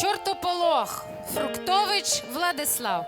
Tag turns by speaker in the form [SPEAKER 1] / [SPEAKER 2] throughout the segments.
[SPEAKER 1] Чортополох. Фруктович Владислав.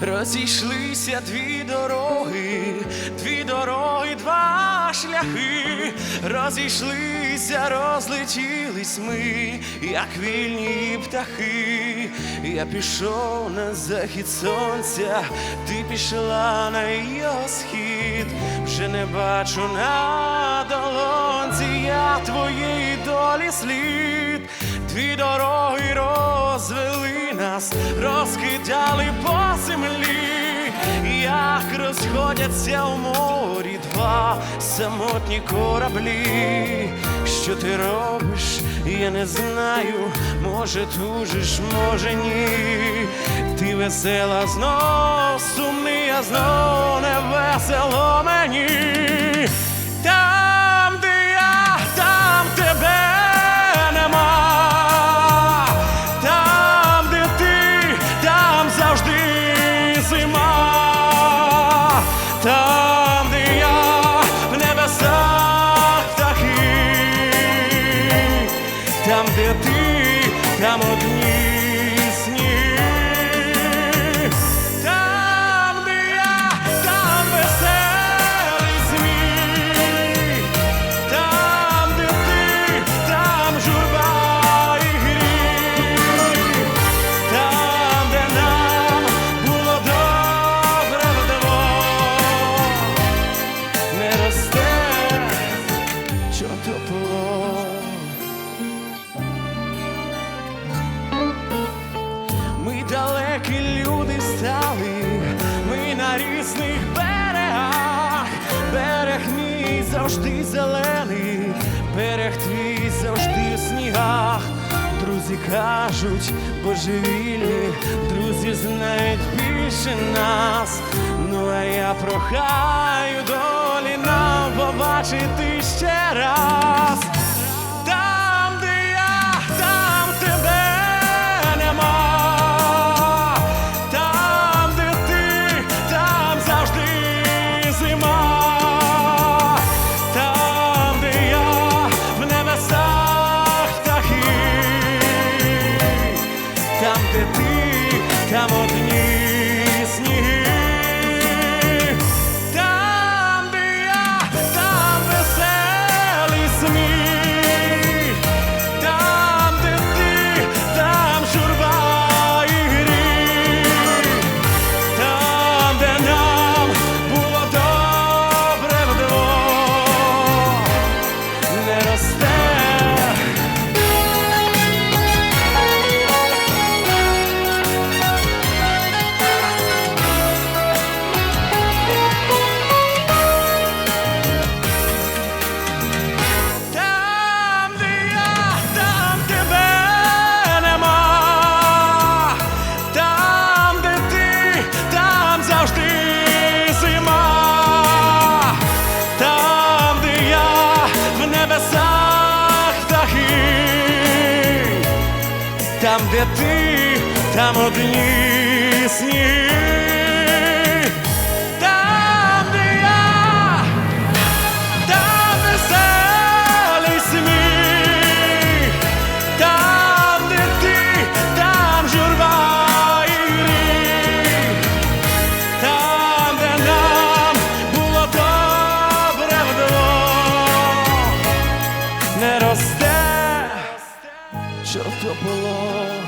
[SPEAKER 2] Розійшлися дві дороги, дві дороги, два шляхи, розійшлися, розлетілись ми, як вільні птахи. Я пішов на захід сонця, ти пішла на його схід, вже не бачу на долонці, я твоєї долі слід, дві дороги розвели нас, розкидали по землі, як розходяться в морі два самотні кораблі. Що ти робиш, я не знаю, може тужиш, може ні. Ти весела знов, сумний, а знов не весело мені. Далекі люди стали, ми на різних берегах, берег мій завжди зелений, берег твій завжди в снігах. Друзі кажуть, божевільні, друзі знають більше нас. Ну а я прохаю долі нам побачити ще раз. Там одні сніги. Там, де ти, там одні сніги. Вдвох, не росте чортополох.